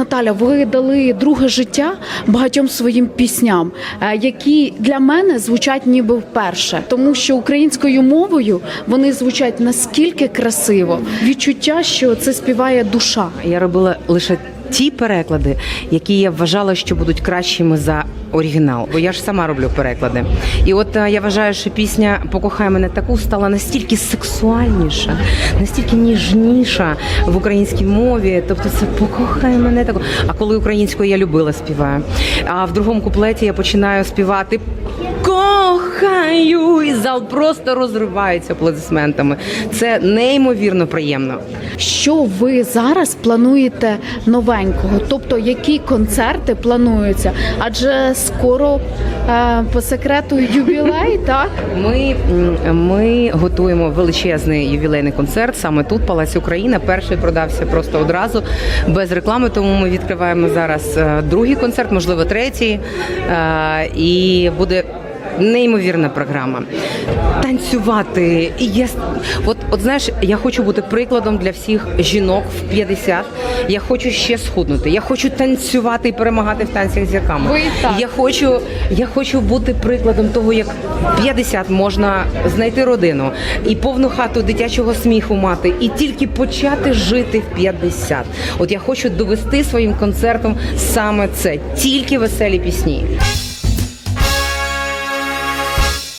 Наталя, ви дали друге життя багатьом своїм пісням, е, які для мене звучать ніби вперше, тому що українською мовою вони звучать наскільки красиво. Відчуття, що це співає душа. Я робила лише ті переклади, які я вважала, що будуть кращими за оригінал. Бо я ж сама роблю переклади. І от е, я вважаю, що пісня Покохай мене таку стала настільки сексуальніша, настільки ніжніша в українській мові. Тобто це покохай мене таку. А коли українською я любила співаю. А в другому куплеті я починаю співати. Кохаю, і зал просто розривається аплодисментами. Це неймовірно приємно. Що ви зараз плануєте новенького? Тобто, які концерти плануються? Адже скоро е, по секрету ювілей, так? Ми, ми готуємо величезний ювілейний концерт саме тут, Палаці Україна. Перший продався просто одразу без реклами. Тому ми відкриваємо зараз е, другий концерт, можливо, третій. Е, І буде. Неймовірна програма. Танцювати. І я от, от знаєш, я хочу бути прикладом для всіх жінок в 50. Я хочу ще схуднути. Я хочу танцювати і перемагати в танцях з зірками. Ви так. Я хочу, я хочу бути прикладом того, як в 50 можна знайти родину і повну хату дитячого сміху мати, і тільки почати жити в 50. От я хочу довести своїм концертом саме це, тільки веселі пісні.